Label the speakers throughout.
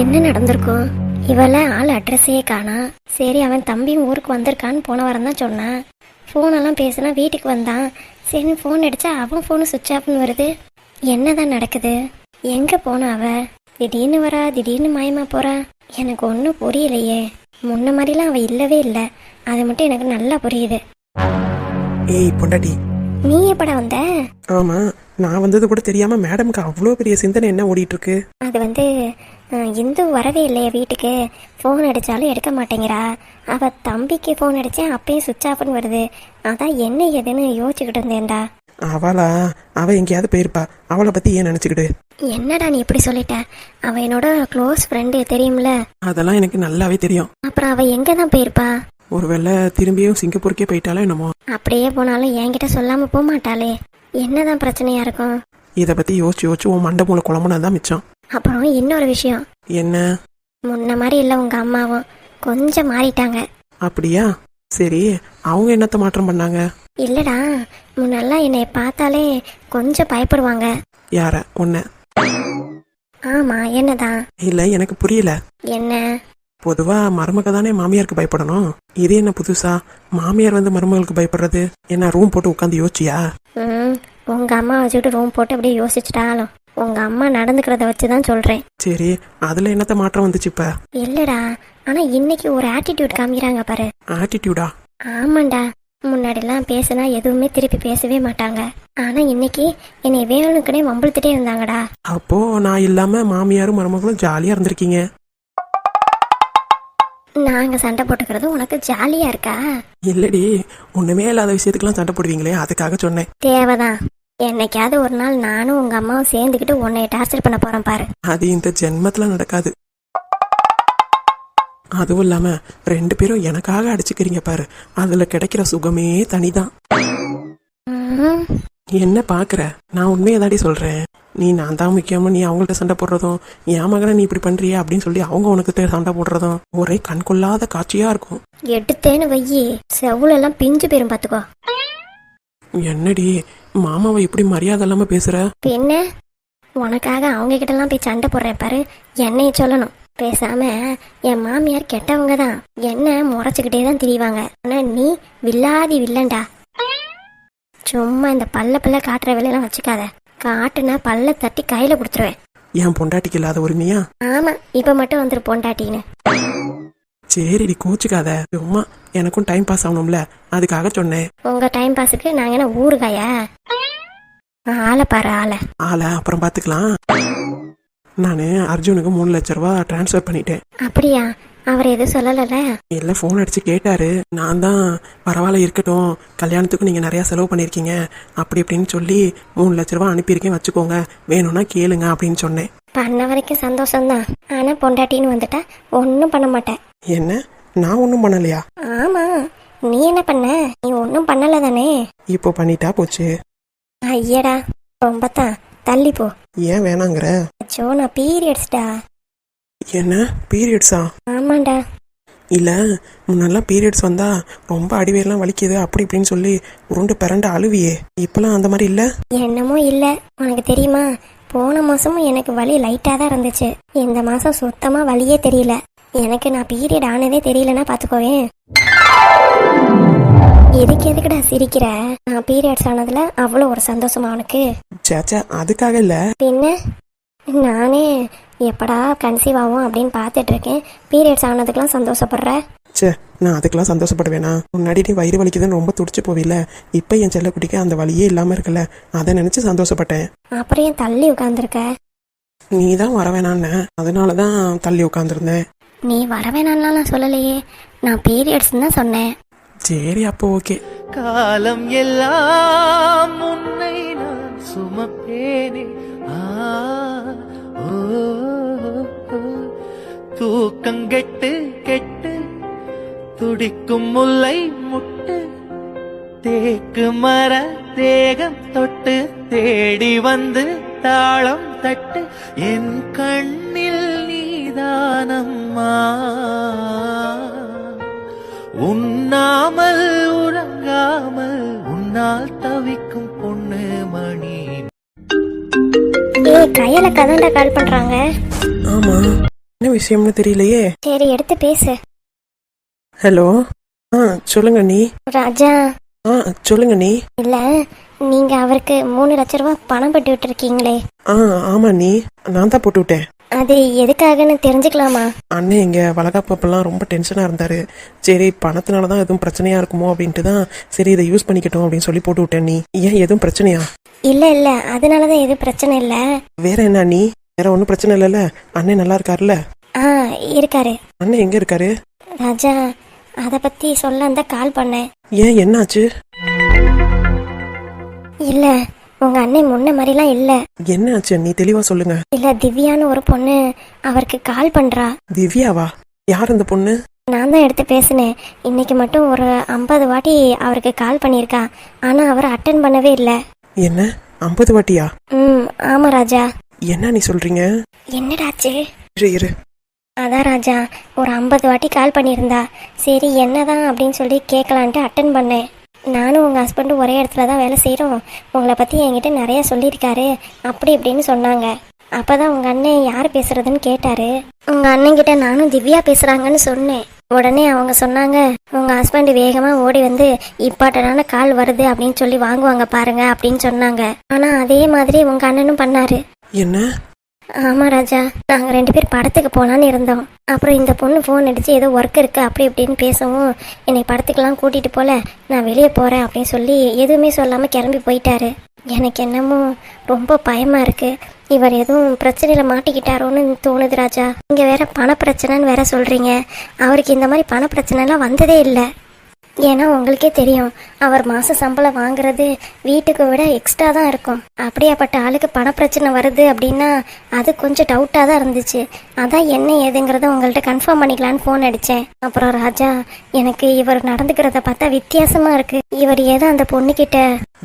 Speaker 1: என்ன நடந்திருக்கும்? இவள ஆள் அட்ரஸையே காணா. சரி அவன் தம்பியும் ஊருக்கு வந்திருக்கான்னு போன வாரம் தான் சொன்னான். ஃபோனெல்லாம் பேசினா வீட்டுக்கு வந்தான். சரி ஃபோன் அடிச்சா அவன் ஃபோனு சுவிட்ச் ஆஃப்னு வருது. என்னதான் நடக்குது? எங்க போனா அவ? திடீர்னு வரா திடீர்னு மாயமா போறா? எனக்கு ஒன்றும் புரியலையே. முன்ன மாதிரிலாம் அவ இல்லவே இல்லை. அது மட்டும் எனக்கு நல்லா புரியுது.
Speaker 2: ஏய் பொண்டாட்டி.
Speaker 1: நீ எப்படா வந்த?
Speaker 2: ஆமா நான் வந்தது கூட தெரியாம மேடம்க்கு அவ்வளோ பெரிய சிந்தனை என்ன ஓடிட்டு இருக்கு
Speaker 1: அது வந்து இந்து வரவே இல்லையே வீட்டுக்கு. ஃபோன் அடித்தாலும் எடுக்க மாட்டேங்கிறா. அவள் தம்பிக்கு ஃபோன் அடித்தேன் அப்பயும் சுவிட்ச் ஆஃப்னு வருது. அதான் என்ன ஏதுன்னு யோசிச்சுக்கிட்டு இருந்தேன்டா.
Speaker 2: அவளா? அவ எங்கேயாவது போயிருப்பா. அவளை பத்தி ஏன் நினைச்சுக்கிட்டு?
Speaker 1: என்னடா நீ இப்படி சொல்லிட்ட? அவள் என்னோட க்ளோஸ் ஃப்ரெண்டு தெரியும்ல?
Speaker 2: அதெல்லாம் எனக்கு நல்லாவே தெரியும்.
Speaker 1: அப்புறம் அவள் எங்கே தான் போயிருப்பா?
Speaker 2: ஒருவேளை திரும்பியும் சிங்கப்பூருக்கே போயிட்டாலும் என்னமோ.
Speaker 1: அப்படியே போனாலும் என்கிட்ட சொல்லாமல் போக மாட்டாளே என்னதான் பிரச்சனையா இருக்கும்?
Speaker 2: இதை பத்தி யோசிச்சு யோசிச்சு உன் மண்டை மூளை குழம்புனா தான் மிச்சம்.
Speaker 1: அப்புறம் இன்னொரு விஷயம்.
Speaker 2: என்ன?
Speaker 1: முன்ன மாதிரி இல்லை உங்கள் அம்மாவும். கொஞ்சம் மாறிட்டாங்க.
Speaker 2: அப்படியா? சரி அவங்க என்னத்த மாற்றம் பண்ணாங்க?
Speaker 1: இல்லடா முன்னெல்லாம் என்னை பார்த்தாலே கொஞ்சம் பயப்படுவாங்க.
Speaker 2: யார? உன்ன?
Speaker 1: ஆமா என்னதான்?
Speaker 2: இல்ல எனக்கு புரியல.
Speaker 1: என்ன?
Speaker 2: பொதுவா மருமக தானே மாமியாருக்கு பயப்படணும். இது என்ன புதுசா? மாமியார் வந்து மருமகளுக்கு பயப்படுறது? என்ன ரூம் போட்டு உட்காந்து யோசிச்சியா?
Speaker 1: ம் உங்க அம்மா வச்சுக்கிட்டு ரூம் போட்டு அப்படியே யோசிச்சுட்டாலும். உங்க அம்மா நடந்துக்கிறத வச்சு தான் சொல்றேன்.
Speaker 2: சரி அதுல என்னத்த மாற்றம் வந்துச்சு இப்ப?
Speaker 1: இல்லடா ஆனா இன்னைக்கு ஒரு ஆட்டிடியூட் காமிக்கிறாங்க பாரு.
Speaker 2: ஆட்டிடியூடா
Speaker 1: ஆமாண்டா முன்னாடிலாம் பேசினா எதுவுமே திருப்பி பேசவே மாட்டாங்க. ஆனா இன்னைக்கு என்னை வேணுக்குனே வம்பிழுத்துட்டே இருந்தாங்கடா.
Speaker 2: அப்போ நான் இல்லாம மாமியாரும் மருமகளும் ஜாலியா இருந்திருக்கீங்க.
Speaker 1: நாங்க சண்டை போட்டுக்கிறது உனக்கு ஜாலியா இருக்கா?
Speaker 2: இல்லடி ஒண்ணுமே இல்லாத விஷயத்துக்கெல்லாம் சண்டை போடுவீங்களே அதுக்காக சொன்னேன்.
Speaker 1: தேவைதான். என்னைக்காவது ஒரு நாள் நானும் உங்க அம்மாவும் சேர்ந்துக்கிட்டு உன்னை டார்ச்சர் பண்ண போறோம் பாரு.
Speaker 2: அது இந்த ஜென்மத்துல நடக்காது. அதுவும் இல்லாம ரெண்டு பேரும் எனக்காக அடிச்சுக்கிறீங்க பாரு. அதுல கிடைக்கிற சுகமே தனிதான். என்ன பாக்குற? நான் உண்மையை தாடி சொல்றேன். நீ நான் தான் முக்கியமா நீ அவங்கள்ட்ட சண்டை போடுறதும் என் மகனை நீ இப்படி பண்றியே அப்படின்னு சொல்லி அவங்க உனக்கு சண்டை போடுறதும் ஒரே கண்கொள்ளாத காட்சியா இருக்கும்.
Speaker 1: எடுத்தேன்னு வையி செவுலெல்லாம் பிஞ்சு போயிரும் பாத்துக்கோ.
Speaker 2: என்னடி? மாமாவை இப்படி மரியாதை இல்லாம பேசுற?
Speaker 1: பின்ன உனக்காக அவங்க கிட்டலாம் போய் சண்டை போடுறேன் பாரு. என்னைய சொல்லணும். பேசாம என் மாமியார் கெட்டவங்க தான் என்ன முறைச்சுக்கிட்டே தான் திரிவாங்க. ஆனா நீ வில்லாதி வில்லன்டா. சும்மா இந்த பல்ல பல்ல காட்டுற வேலையெல்லாம் வச்சுக்காத. காட்டுனா பல்ல தட்டி கையில கொடுத்துருவேன்.
Speaker 2: என் பொண்டாட்டிக்கு இல்லாத உரிமையா?
Speaker 1: ஆமா இப்ப மட்டும் வந்துரு பொண்டாட்டின்னு.
Speaker 2: சரிடி கோச்சுக்காத. சும்மா எனக்கும் டைம் பாஸ் ஆகணும்ல. அதுக்காக சொன்னேன்.
Speaker 1: உங்க டைம் பாஸுக்கு நாங்க என்ன ஊறுகாயா? ஆளை பாரு ஆளை.
Speaker 2: ஆளை அப்புறம் பாத்துக்கலாம். நான் அர்ஜுனுக்கு மூணு லட்ச ரூபா டிரான்ஸ்ஃபர் பண்ணிட்டேன்.
Speaker 1: அப்படியா? அவர் எதுவும் சொல்லலைல்ல?
Speaker 2: இல்லை ஃபோன் அடிச்சு கேட்டாரு. நான் தான் பரவாயில்ல இருக்கட்டும். கல்யாணத்துக்கு நீங்கள் நிறையா செலவு பண்ணியிருக்கீங்க அப்படி இப்படின்னு சொல்லி மூணு லட்ச ரூபா அனுப்பியிருக்கேன் வச்சுக்கோங்க. வேணும்னா கேளுங்க அப்படின்னு சொன்னேன்.
Speaker 1: பண்ண வரைக்கும் சந்தோஷம்தான். ஆனா பொண்டாட்டின்னு வந்துட்டா ஒன்றும் பண்ண மாட்டேன்.
Speaker 2: என்ன? நான் ஒன்றும் பண்ணலையா?
Speaker 1: ஆமா. நீ என்ன பண்ண? நீ ஒன்றும் பண்ணல தானே?
Speaker 2: இப்போ பண்ணிட்டா போச்சு.
Speaker 1: ஐயடா ரொம்ப தான் தள்ளி போ.
Speaker 2: ஏன் வேணாங்கிற?
Speaker 1: அச்சோ நான் பீரியட்ஸ்டா.
Speaker 2: என்ன? பீரியட்ஸா?
Speaker 1: ஆமாண்டா.
Speaker 2: இல்லை முன்னெல்லாம் பீரியட்ஸ் வந்தா ரொம்ப அடிவேர்லாம் வலிக்குது அப்படி இப்படின்னு சொல்லி உருண்டு பிறண்டு அழுவியே. இப்போலாம் அந்த மாதிரி இல்லை?
Speaker 1: என்னமோ இல்லை. உனக்கு தெரியுமா? போன மாசமும் எனக்கு வலி லைட்டாக தான் இருந்துச்சு. இந்த மாசம் சுத்தமா வலியே தெரியல. எனக்கு நான் பீரியட் ஆனதே தெரியலன்னா பார்த்துக்கோவேன் எதுக்கு எதுக்குடா சிரிக்கிற? நான் பீரியட்ஸ் ஆனதுல அவ்வளோ ஒரு சந்தோஷமா உனக்கு.
Speaker 2: சேச்சா அதுக்காக இல்லை.
Speaker 1: பின்ன? நானே எப்படா கன்சீவ் ஆகும் அப்படின்னு பார்த்துட்டு இருக்கேன். பீரியட்ஸ் ஆனதுக்கெல்லாம் சந்தோஷப்படுற?
Speaker 2: ச்சே நான் அதுக்கெல்லாம் சந்தோஷப்பட வேணாம் முன்னாடி நீ வயிறு வலிக்குதுன்னு ரொம்ப துடிச்சு போவில இப்போ என் செல்லக்குட்டிக்கு அந்த வலியே இல்லாமல் இருக்குல்ல. அதை நினச்சி சந்தோஷப்பட்டேன்.
Speaker 1: அப்புறம் ஏன் தள்ளி உட்காந்துருக்க
Speaker 2: நீ தான் வர வேணான்னு. அதனால தான் தள்ளி உட்காந்துருந்தேன்
Speaker 1: நீ வர வேணாம்லாம் நான் சொல்லலையே. நான் பீரியட்ஸ் தான் சொன்னேன்.
Speaker 2: சரி அப்போ ஓகே.
Speaker 3: காலம் எல்லாம் உன்னை நான் சுமப்பேனே. ஆ, ஓ, ஓ. தூக்கங்கெட்டு கெட்டு துடிக்கும் முல்லை முட்டு தேக்கு மர தேகம் தொட்டு தேடி வந்து தாளம் தட்டு என் கண்ணில் நீதானம்மா. உண்ணாமல் உற உறங்காமல் உன்னால் தவிக்கும் பொண்ணு மணி.
Speaker 1: ஏய் கையில கதாண்டா கால் பண்றாங்க.
Speaker 2: ஆமா என்ன விஷயம்னு தெரியலையே.
Speaker 1: சரி எடுத்து பேசு.
Speaker 2: ஹலோ ஆ சொல்லுங்க நீ.
Speaker 1: ராஜா.
Speaker 2: ஆ சொல்லுங்க நீ.
Speaker 1: இல்ல நீங்க அவருக்கு மூணு லட்ச ரூபாய் பணம் பட்டு விட்டுருக்கீங்களே.
Speaker 2: ஆ ஆமா நீ. நான் தான் போட்டு விட்டேன்.
Speaker 1: அது எதுக்காகன்னு தெரிஞ்சுக்கலாமா?
Speaker 2: அண்ணன் இங்கே வளகாப்பப்பெல்லாம் ரொம்ப டென்ஷனாக இருந்தார். சரி பணத்தினால தான் எதுவும் பிரச்சனையாக இருக்குமோ அப்படின்ட்டு தான் சரி இதை யூஸ் பண்ணிக்கட்டும் அப்படின்னு சொல்லி போட்டு விட்டேன் நீ. ஏன் எதுவும் பிரச்சனையா?
Speaker 1: இல்ல இல்ல அதனாலதான் எதுவும் பிரச்சனை இல்ல.
Speaker 2: வேற என்ன நீ? வேற ஒன்றும் பிரச்சனை இல்லைல்ல? அண்ணன் நல்லா இருக்காருல்ல?
Speaker 1: ஆ இருக்காரு.
Speaker 2: அண்ணன் எங்கே இருக்காரு?
Speaker 1: ராஜா அத பத்தி சொல்ல அந்த கால் பண்ணேன்.
Speaker 2: ஏன் என்னாச்சு?
Speaker 1: இல்ல. உங்க அண்ணன் முன்ன மாதிரிலாம் இல்ல.
Speaker 2: என்ன ஆச்சு நீ தெளிவாக சொல்லுங்க.
Speaker 1: இல்ல திவ்யான்னு ஒரு பொண்ணு அவருக்கு கால் பண்றா.
Speaker 2: திவ்யாவா? யார் அந்த பொண்ணு?
Speaker 1: நான் தான் எடுத்து பேசினேன். இன்னைக்கு மட்டும் ஒரு ஐம்பது வாட்டி அவருக்கு கால் பண்ணியிருக்கா. ஆனா அவர் அட்டன் பண்ணவே இல்லை.
Speaker 2: என்ன? ஐம்பது வாட்டியா?
Speaker 1: ம் ஆமா ராஜா.
Speaker 2: என்ன நீ சொல்றீங்க?
Speaker 1: என்னடாச்சு
Speaker 2: இரு இரு.
Speaker 1: அதான் ராஜா ஒரு ஐம்பது வாட்டி கால் பண்ணியிருந்தா. சரி என்னதான் அப்படின்னு சொல்லி கேட்கலான்ட்டு அட்டன் பண்ணேன். நானும் உங்கள் ஹஸ்பண்டும் ஒரே இடத்துல தான் வேலை செய்கிறோம் உங்களை பற்றி என்கிட்ட நிறையா சொல்லியிருக்காரு. அப்படி இப்படின்னு சொன்னாங்க. அப்போ தான் உங்கள் அண்ணன் யார் பேசுகிறதுன்னு கேட்டார். உங்கள் அண்ணன்கிட்ட நானும் திவ்யா பேசுகிறாங்கன்னு சொன்னேன். உடனே அவங்க சொன்னாங்க உங்கள் ஹஸ்பண்ட் வேகமாக ஓடி வந்து இம்பார்ட்டண்டான கால் வருது அப்படின்னு சொல்லி வாங்குவாங்க பாருங்க அப்படின்னு சொன்னாங்க. ஆனால் அதே மாதிரி உங்கள் அண்ணனும் பண்ணார்.
Speaker 2: என்ன?
Speaker 1: ஆமாம் ராஜா நாங்கள் ரெண்டு பேர் படத்துக்கு போலான்னு இருந்தோம். அப்புறம் இந்த பொண்ணு ஃபோன் அடித்து ஏதோ ஒர்க் இருக்குது அப்படி இப்படின்னு பேசவும் என்னை படத்துக்கெல்லாம் கூட்டிகிட்டு போல நான் வெளியே போகிறேன் அப்படின்னு சொல்லி எதுவுமே சொல்லாமல் கிளம்பி போயிட்டாரு. எனக்கு என்னமோ ரொம்ப பயமாக இருக்குது இவர் எதுவும் பிரச்சனையில் மாட்டிக்கிட்டாரோன்னு தோணுது ராஜா. இங்கே வேற பண பிரச்சனைன்னு வேற சொல்கிறீங்க அவருக்கு இந்த மாதிரி பண பிரச்சனைலாம் வந்ததே இல்லை. ஏன்னா உங்களுக்கே தெரியும் அவர் மாச சம்பளம் வாங்குறது வீட்டுக்கு விட எக்ஸ்ட்ரா தான் இருக்கும். அப்படியாப்பட்ட ஆளுக்கு பணப்பிரச்சனை வருது அப்படின்னா அது கொஞ்சம் டவுட்டாக தான் இருந்துச்சு. அதான் என்ன ஏதுங்கிறத உங்கள்கிட்ட கன்ஃபார்ம் பண்ணிக்கலான்னு ஃபோன் அடித்தேன் அப்புறம் ராஜா எனக்கு இவர் நடந்துக்கிறத பார்த்தா வித்தியாசமா இருக்கு. இவர் ஏதோ அந்த பொண்ணுக்கிட்ட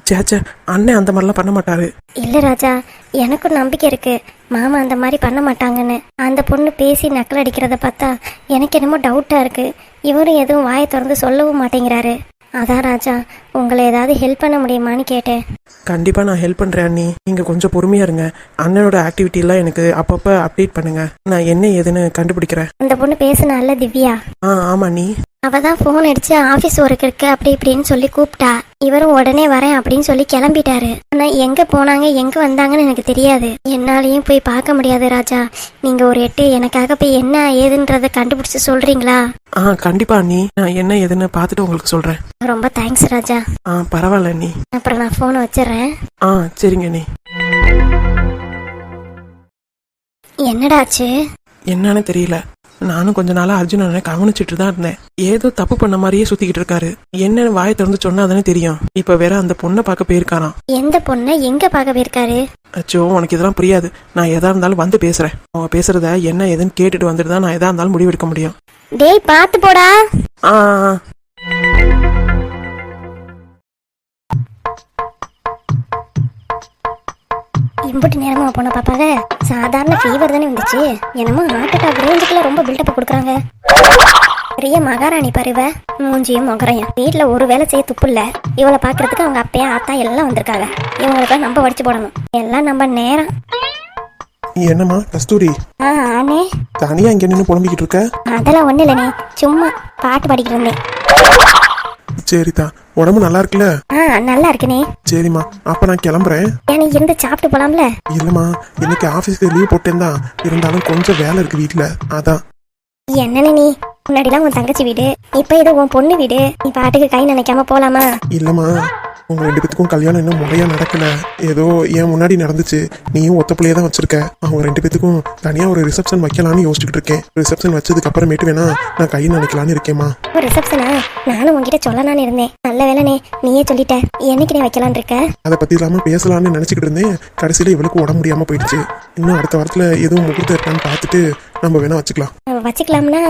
Speaker 2: சேச்சே அண்ணன் அந்த மாதிரிலாம் பண்ண மாட்டாரு.
Speaker 1: இல்லை ராஜா எனக்கும் நம்பிக்கை இருக்கு. மாமா அந்த மாதிரி பண்ண மாட்டாங்கன்னு. அந்த பொண்ணு பேசி நக்கல் அடிக்கிறத பார்த்தா எனக்கு என்னமோ டவுட்டா இருக்கு. இவரும் எதுவும் வாயை திறந்து சொல்லவும் மாட்டேங்கிறாரு. அதான் ராஜா உங்களை ஏதாவது ஹெல்ப் பண்ண முடியுமான்னு கேட்டேன்.
Speaker 2: கண்டிப்பாக நான் ஹெல்ப் பண்ணுறேன் அண்ணி. நீங்கள் கொஞ்சம் பொறுமையாக இருங்க. அண்ணனோட ஆக்டிவிட்டிலாம் எனக்கு அப்பப்போ அப்டேட் பண்ணுங்க. நான் என்ன ஏதுன்னு கண்டுபிடிக்கிறேன்.
Speaker 1: அந்த பொண்ணு பேசுனால திவ்யா?
Speaker 2: ஆ ஆமாம் நீ
Speaker 1: அவ தான் ஃபோன் அடிச்சு ஆஃபீஸ் ஒர்க் இருக்கு அப்படி இப்படின்னு சொல்லி கூப்பிட்டா. இவரும் உடனே வரேன் அப்படின்னு சொல்லி கிளம்பிட்டாரு. ஆனா எங்க போனாங்க எங்க வந்தாங்கன்னு எனக்கு தெரியாது. என்னாலையும் போய் பார்க்க முடியாது ராஜா. நீங்க ஒரு எட்டு எனக்காக போய் என்ன ஏதுன்றத கண்டுபிடிச்சு சொல்றீங்களா?
Speaker 2: ஆ கண்டிப்பா அண்ணி. நான் என்ன ஏதுன்னு பார்த்துட்டு உங்களுக்கு சொல்கிறேன்
Speaker 1: ரொம்ப தேங்க்ஸ் ராஜா.
Speaker 2: ஆ பரவாயில்ல அண்ணி.
Speaker 1: அப்புறம் நான் ஃபோனை வச்சிடுறேன்.
Speaker 2: ஆ சரிங்க அண்ணி.
Speaker 1: என்னடாச்சு?
Speaker 2: என்னன்னு தெரியல. நானும் கொஞ்ச நாளா அர்ஜுன் அண்ணனை கவனிச்சிட்டு தான் இருந்தேன். ஏதோ தப்பு பண்ண மாதிரியே சுத்திக்கிட்டு இருக்காரு. என்னன்னு வாயை திறந்து சொன்னா தானே தெரியும். இப்ப வேற அந்த பொண்ணை பார்க்க போயிருக்காராம்
Speaker 1: எந்த பொண்ணை எங்க பார்க்க போயிருக்காரு?
Speaker 2: அச்சோ உனக்கு இதெல்லாம் புரியாது. நான் எதா இருந்தாலும் வந்து பேசுறேன். அவங்க பேசுறத என்ன ஏதுன்னு கேட்டுட்டு வந்துட்டு தான் நான் எதா இருந்தாலும் முடிவெடுக்க முடியும்.
Speaker 1: டேய் பார்த்து போடா.
Speaker 2: ஆ.
Speaker 1: இம்புட்டு நேரமா போன பாப்பாங்க சாதாரண ஃபீவர் தானே வந்துச்சு. என்னமோ ஹார்ட் அட்டாக் ரேஞ்சுக்குள்ள ரொம்ப பில்டப் கொடுக்குறாங்க. பெரிய மகாராணி பருவ மூஞ்சியும் முகரையும். வீட்டுல ஒரு வேலை செய்ய துப்பு இல்ல. இவளை பாக்குறதுக்கு அவங்க அப்பையா ஆத்தா எல்லாம் வந்திருக்காங்க. இவங்களுக்கு நம்ம வடிச்சு போடணும். எல்லாம் நம்ம நேரம்.
Speaker 2: என்னம்மா கஸ்தூரி?
Speaker 1: ஆனே.
Speaker 2: தனியா இங்க நின்று புலம்பிக்கிட்டு இருக்க?
Speaker 1: அதெல்லாம் ஒண்ணு இல்லைனே சும்மா பாட்டு பாடிக்கிட்டு இருந்தேன்
Speaker 2: சரிதா உடம்பு நல்லா இருக்குல்ல?
Speaker 1: ஆ நல்லா இருக்குனே.
Speaker 2: சரிம்மா அப்ப நான் கிளம்புறேன்.
Speaker 1: ஏன்னா இருந்து சாப்பிட்டு போலாம்ல?
Speaker 2: இல்லம்மா இன்னைக்கு ஆபீஸ்க்கு லீவ் போட்டேன் தான் இருந்தாலும் கொஞ்சம் வேலை இருக்கு வீட்ல. அதான்.
Speaker 1: என்னன்னு நீ? முன்னாடிலாம் உன் தங்கச்சி வீடு இப்ப இது உன் பொண்ணு வீடு. நீ பாட்டுக்கு கை நினைக்காம போலாமா?
Speaker 2: இல்லம்மா. உங்க ரெண்டு பேத்துக்கும் கல்யாணம் இன்னும் முறையா நடக்கல. ஏதோ என் முன்னாடி நடந்துச்சு. நீயும் ஒத்த பிள்ளைய தான் வச்சிருக்க. அவங்க ரெண்டு பேத்துக்கும் தனியா ஒரு ரிசப்ஷன் வைக்கலாம்னு யோசிச்சுட்டு இருக்கேன். ரிசப்ஷன் வச்சதுக்கு அப்புறமேட்டு வேணா நான் கை நினைக்கலாம்னு இருக்கேம்மா.
Speaker 1: ஒரு ரிசப்ஷனா நானும் உன்கிட்ட சொல்லலாம்னு இருந்தேன். நல்ல வேலைனே நீயே சொல்லிட்ட. என்னைக்கு நீ வைக்கலான் இருக்க?
Speaker 2: அதை பத்தி இல்லாம பேசலாம்னு நினைச்சுக்கிட்டு இருந்தேன். கடைசியில இவளுக்கு உடம்பு முடியாம போயிடுச்சு. இன்னும் அடுத்த வாரத்துல எதுவும் முகூர்த்தம் இருக்கான்னு பார்த்துட்டு நம்ம வேணா வச்சுக்கலாம்.
Speaker 1: வச்சுக்கலாம்னா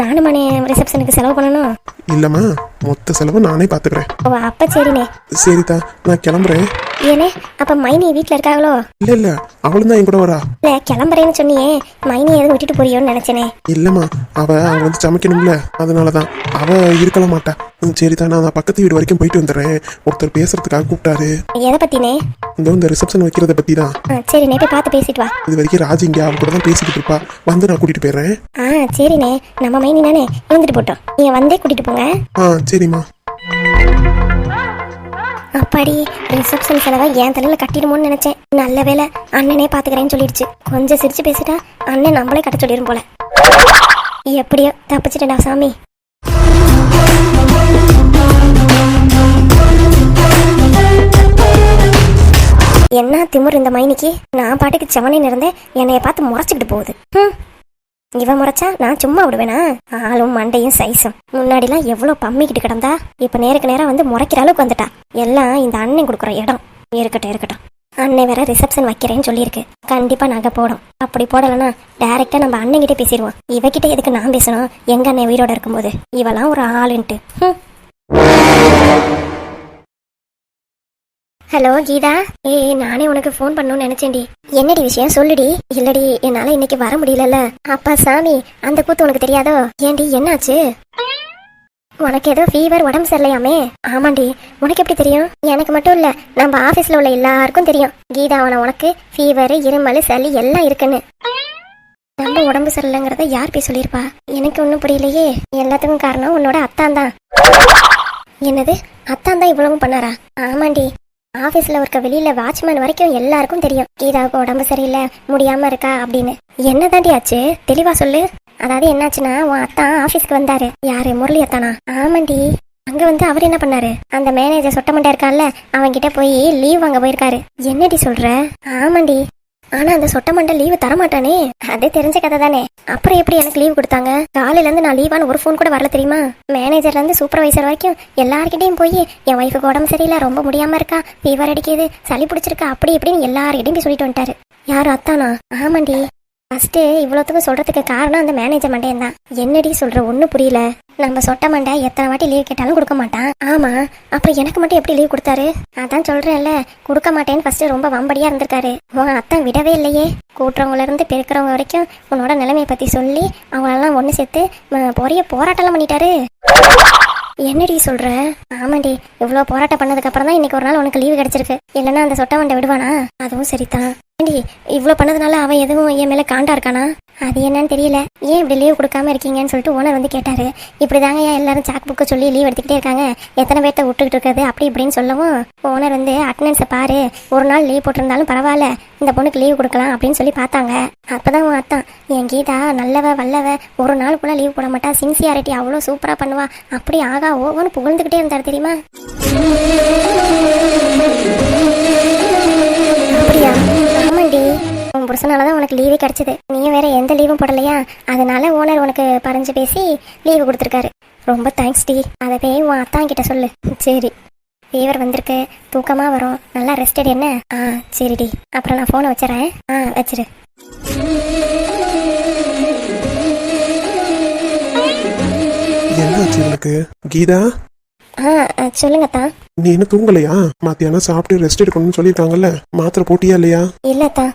Speaker 1: நானும் மணி ரிசப்ஷனுக்கு செலவு பண்ணணும்.
Speaker 2: இல்லம்மா மொத்த செலவு நானே பாத்துக்கிறேன்.
Speaker 1: ஓ அப்ப சரிண்ணே.
Speaker 2: சரிதா நான் கிளம்புறேன்.
Speaker 1: ஏனே அப்ப மைனி வீட்ல இருக்காங்களோ?
Speaker 2: இல்ல இல்ல அவளும் தான் என் கூட வரா.
Speaker 1: இல்ல கிளம்புறேன்னு சொன்னியே மைனி எதுவும் விட்டுட்டு போறியோன்னு நினைச்சனே.
Speaker 2: இல்லம்மா அவ அங்க வந்து சமைக்கணும்ல அதனாலதான். அவ இருக்கலாம் மாட்டா. ம், சரிதான் நான் பக்கத்து வீடு வரைக்கும் போயிட்டு வந்துடுறேன். ஒருத்தர் பேசுறதுக்காக கூப்பிட்டாரு.
Speaker 1: எதை பத்தினே?
Speaker 2: இந்த இந்த ரிசப்ஷன் வைக்கிறத பத்தி தான்
Speaker 1: சரிண்ணே போய் பார்த்து பேசிட்டு வா.
Speaker 2: இது வரைக்கும் ராஜி இங்கே அவ கூட தான் பேசிக்கிட்டு இருப்பா. வந்து நான் கூட்டிட்டு போயிடுறேன்.
Speaker 1: ஆ சரிண்ணே. நம்ம மைனி தானே இருந்துட்டு போட்டோம். நீங்க வந்தே கூட்டிட்டு போங்க.
Speaker 2: ஆ சரிம்மா.
Speaker 1: அப்பாடி ரிசப்ஷன் செலவை என் தலையில கட்டிடுமோன்னு நினைச்சேன். நல்ல வேலை அண்ணனே பாத்துக்கிறேன்னு சொல்லிடுச்சு. கொஞ்சம் சிரிச்சு பேசிட்டா அண்ணன் நம்மளே கட்ட சொல்லிடும் போல. எப்படியோ தப்பிச்சிட்டேன்டா சாமி. என்ன திமிர் இந்த மைனிக்கு? நான் பாட்டுக்கு செவனேன்னு இருந்தேன். என்னைய பார்த்து முறைச்சிக்கிட்டு போகுது. ம் இவன் முறைச்சா நான் சும்மா விடுவேனா? ஆளும் மண்டையும் சைஸும். முன்னாடிலாம் எவ்வளோ பம்மிக்கிட்டு கிடந்தா? இப்போ நேருக்கு நேரம் வந்து முறைக்கிற அளவுக்கு வந்துட்டா. எல்லாம் இந்த அண்ணன் கொடுக்குற இடம். இருக்கட்டும் இருக்கட்டும். அண்ணன் வேற ரிசப்ஷன் வைக்கிறேன்னு சொல்லியிருக்கு. கண்டிப்பா நகை போடும் அப்படி போடலைன்னா டைரக்டா நம்ம அண்ணன் கிட்டே பேசிடுவோம். இவகிட்ட எதுக்கு நான் பேசணும்? எங்க அண்ணன் உயிரோட இருக்கும்போது. இவெல்லாம் ஒரு ஆளுன்ட்டு. ம் ஹலோ கீதா. ஏய் நானே உனக்கு ஃபோன் பண்ணணும்னு நினைச்சேன்டி. என்னடி விஷயம்? சொல்லுடி. இல்லடி என்னால இன்னைக்கு வர முடியலல்ல. அப்பா சாமி அந்த கூத்து உனக்கு தெரியாதோ? ஏண்டி என்னாச்சு? உனக்கு ஏதோ ஃபீவர் உடம்பு சரியில்லையாமே? ஆமாண்டி. உனக்கு எப்படி தெரியும்? எனக்கு மட்டும் இல்ல நம்ம ஆபீஸ்ல உள்ள எல்லாருக்கும் தெரியும். கீதாவன உனக்கு ஃபீவர் இருமல் சளி எல்லாம் இருக்குன்னு. நம்ம உடம்பு சரியில்லைங்கிறத யார் போய் சொல்லியிருப்பா? எனக்கு ஒன்றும் புரியலையே. எல்லாத்துக்கும் காரணம் உன்னோட அத்தான் தான் என்னது? அத்தான் தான் இவ்வளவும் பண்ணாரா? ஆமாண்டி. ஆபீஸ்ல இருக்க வெளியில வாட்ச்மேன் வரைக்கும் எல்லாருக்கும் தெரியும். கீதாவுக்கு உடம்பு சரியில்லை முடியாம இருக்கா அப்படின்னு. என்னதாண்டி ஆச்சு? தெளிவா சொல்லு. அதாவது என்னாச்சுன்னா உன் அத்தான் ஆபீஸ்க்கு வந்தாரு. யாரு? முரளி அத்தானா ஆமாண்டி. அங்க வந்து அவர் என்ன பண்ணாரு? அந்த மேனேஜர் சொட்டமண்டா இருக்கான்ல அவன் கிட்ட போய் லீவ் வாங்க போயிருக்காரு. என்னடி சொல்ற? ஆமாண்டி. ஆனா அந்த சொட்ட சொட்டமண்டை லீவு தரமாட்டானே? அதே தெரிஞ்ச கதை தானே அப்புறம் எப்படி எனக்கு லீவு கொடுத்தாங்க? காலையில இருந்து நான் லீவான ஒரு ஃபோன் கூட வரல தெரியுமா? மேனேஜர்ல இருந்து சூப்பர்வைசர் வரைக்கும் எல்லார்கிட்டையும் போய் என் ஒய்ஃபுக்கு உடம்பு சரியில்லை ரொம்ப முடியாம இருக்கா? ஃபீவர் அடிக்குது சளி பிடிச்சிருக்கா? அப்படி இப்படின்னு எல்லார்கிட்டையும் போய் சொல்லிட்டு வந்துட்டாரு. யாரு அத்தானா? ஆமாண்டி. ஃபஸ்ட்டு இவ்வளோத்துக்கும் சொல்கிறதுக்கு காரணம் அந்த மேனேஜர் மண்டையன் தான். என்னடி சொல்கிற ஒன்றும் புரியல. நம்ம சொட்ட மண்டை எத்தனை வாட்டி லீவ் கேட்டாலும் கொடுக்க மாட்டான். ஆமாம் அப்புறம் எனக்கு மட்டும் எப்படி லீவ் கொடுத்தாரு? அதான் சொல்கிறேன்ல கொடுக்க மாட்டேன்னு ஃபஸ்ட்டு ரொம்ப வம்படியாக இருந்திருக்காரு. உன் அத்தான் விடவே இல்லையே. கூட்டுறவங்கள இருந்து பெருக்கிறவங்க வரைக்கும் உன்னோட நிலைமையை பற்றி சொல்லி அவங்களெல்லாம் ஒன்று சேர்த்து ம, போராட்டம்லாம் பண்ணிட்டாரு. என்னடி சொல்ற? ஆமாண்டி இவ்வளோ போராட்டம் பண்ணதுக்கு அப்புறம் தான் இன்னைக்கு ஒரு நாள் உனக்கு லீவு கிடைச்சிருக்கு. இல்லைன்னா அந்த சொட்ட மண்டை விடுவானா? அதுவும் சரிதான். ஏண்டி இவ்வளோ பண்ணதுனால அவன் எதுவும் என் மேலே காண்டா இருக்கானா? அது என்னன்னு தெரியல. ஏன் இப்படி லீவ் கொடுக்காம இருக்கீங்கன்னு சொல்லிட்டு ஓனர் வந்து கேட்டாரு. இப்படிதாங்க ஏன் எல்லாரும் சாக் புக்கை சொல்லி லீவ் எடுத்துக்கிட்டே இருக்காங்க? எத்தனை பேர்த்த விட்டுக்கிட்டு இருக்கிறது? அப்படி இப்படின்னு சொல்லவும் ஓனர் வந்து அட்டண்டன்ஸை பாரு. ஒரு நாள் லீவ் போட்டிருந்தாலும் பரவாயில்ல. இந்த பொண்ணுக்கு லீவ் கொடுக்கலாம் அப்படின்னு சொல்லி பார்த்தாங்க. அப்போதான் உன் அத்தான் என் கீதா நல்லவ வல்லவ ஒரு நாள் கூட லீவ் போட மாட்டா. சின்சியாரிட்டி அவ்வளோ சூப்பராக பண்ணுவா. அப்படி ஆகா ஓவன்னு புகழ்ந்துக்கிட்டே இருந்தார் தெரியுமா? அப்படியா? புருஷனால தான் உனக்கு லீவே கிடைச்சது. நீயும் வேற எந்த லீவும் போடலையா? அதனால ஓனர் உனக்கு பறிஞ்சு பேசி லீவு கொடுத்துருக்காரு. ரொம்ப தேங்க்ஸ் டி. அதை போய் உன் அத்தான் கிட்ட சொல்லு. சரி. ஃபீவர் வந்திருக்கு. தூக்கமா வரும். நல்லா ரெஸ்ட் எடு என்ன? ஆ சரிடி அப்புறம் நான் ஃபோனை வச்சிடறேன். ஆ வச்சிரு.
Speaker 2: இவளுக்கு கீதா?
Speaker 1: ஆ ஆ, சொல்லுங்க அத்தான்
Speaker 2: நீ இன்னும் தூங்கலையா? மத்தியானம் சாப்பிட்டு ரெஸ்ட் எடுக்கணும்னு சொல்லியிருக்காங்கல்ல. மாத்திரை போட்டியா இல்லையா?
Speaker 1: இல்ல அத்தான்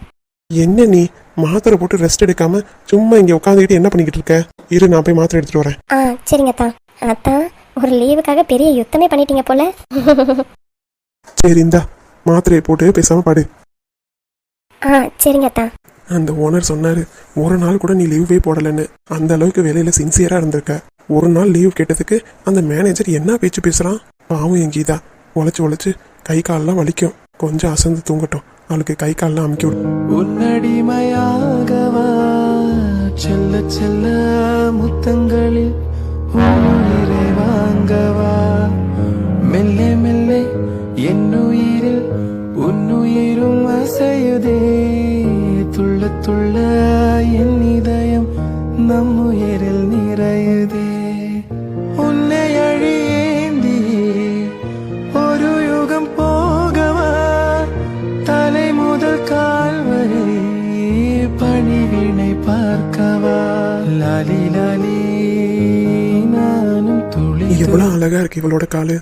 Speaker 2: என்ன நீ? மாத்திரை போட்டு ரெஸ்ட் எடுக்காம சும்மா இங்க உட்காந்துக்கிட்டு என்ன பண்ணிக்கிட்டு இருக்க? இரு நான் போய் மாத்திரை எடுத்துட்டு வரேன்.
Speaker 1: ஆ சரிங்க அத்தான் அத்தான் ஒரு லீவுக்காக பெரிய யுத்தமே பண்ணிட்டீங்க போல.
Speaker 2: சரி இந்தா. மாத்திரையை போட்டு பேசாம பாடு.
Speaker 1: ஆ சரிங்க அத்தான்
Speaker 2: அந்த ஓனர் சொன்னாரு ஒரு நாள் கூட நீ லீவே போடலன்னு. அந்த அளவுக்கு வேலையில சின்சியரா இருந்திருக்க. ஒரு நாள் லீவ் கேட்டதுக்கு அந்த மேனேஜர் என்ன பேச்சு பேசுறான்? பாவம் என் கீதா. உழைச்சு உழைச்சு கை கால்லாம் வலிக்கும். கொஞ்சம் அசந்து தூங்கட்டும். அவளுக்கு கை கால்லாம் அமுக்கி விடு.
Speaker 3: உன்னடிமையாகவா? செல்ல செல்ல முத்தங்களில் உயிரை வாங்கவா? மெல்ல மெல்ல என்னுயிரில் உன்னுயிரும் அசையுதே. துள்ள துள்ள
Speaker 2: எவ்வளவு இருக்கு இவளோட காலு.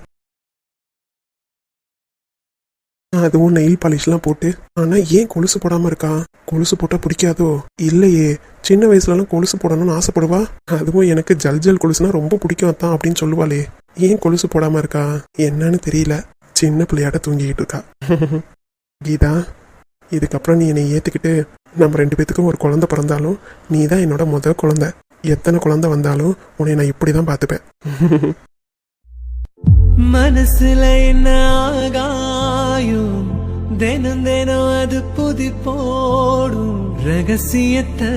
Speaker 2: அதுவும் நெயில் பாலிஷ்லாம் போட்டு. ஆனா ஏன் கொலுசு போடாம இருக்கா? கொலுசு போட்டா பிடிக்காதோ? இல்லையே. சின்ன வயசுலலாம் கொலுசு போடணும்னு ஆசைப்படுவா? அதுவும் எனக்கு ஜல் ஜல் கொலுசுனா ரொம்ப பிடிக்கும் தான் அப்படின்னு சொல்லுவாளே. ஏன் கொலுசு போடாம இருக்கா? என்னன்னு தெரியல. சின்ன பிள்ளையாட்ட தூங்கிக்கிட்டு இருக்கா. கீதா இதுக்கப்புறம் நீ என்னை ஏத்துக்கிட்டு நம்ம ரெண்டு பேத்துக்கும் ஒரு குழந்தை பிறந்தாலும் நீ தான் என்னோட முதல் குழந்தை. எத்தனை குழந்தை வந்தாலும் உன்னை நான் இப்படி தான் பார்த்துப்பேன்.
Speaker 4: மனசுல என்ன ஆகாயும்? தினம் தினம் அது புதி போடும் ரகசியத்தை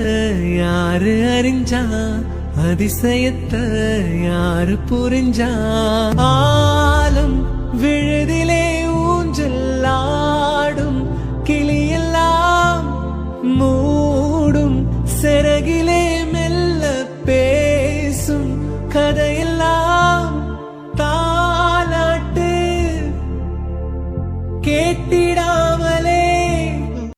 Speaker 4: யாரு அறிஞ்சா? அதிசயத்தை யாரு புரிஞ்சா? ஆலம் விழுதிலே ஊஞ்சல்லாடும் கிளியெல்லாம் மூடும். சிறகிலே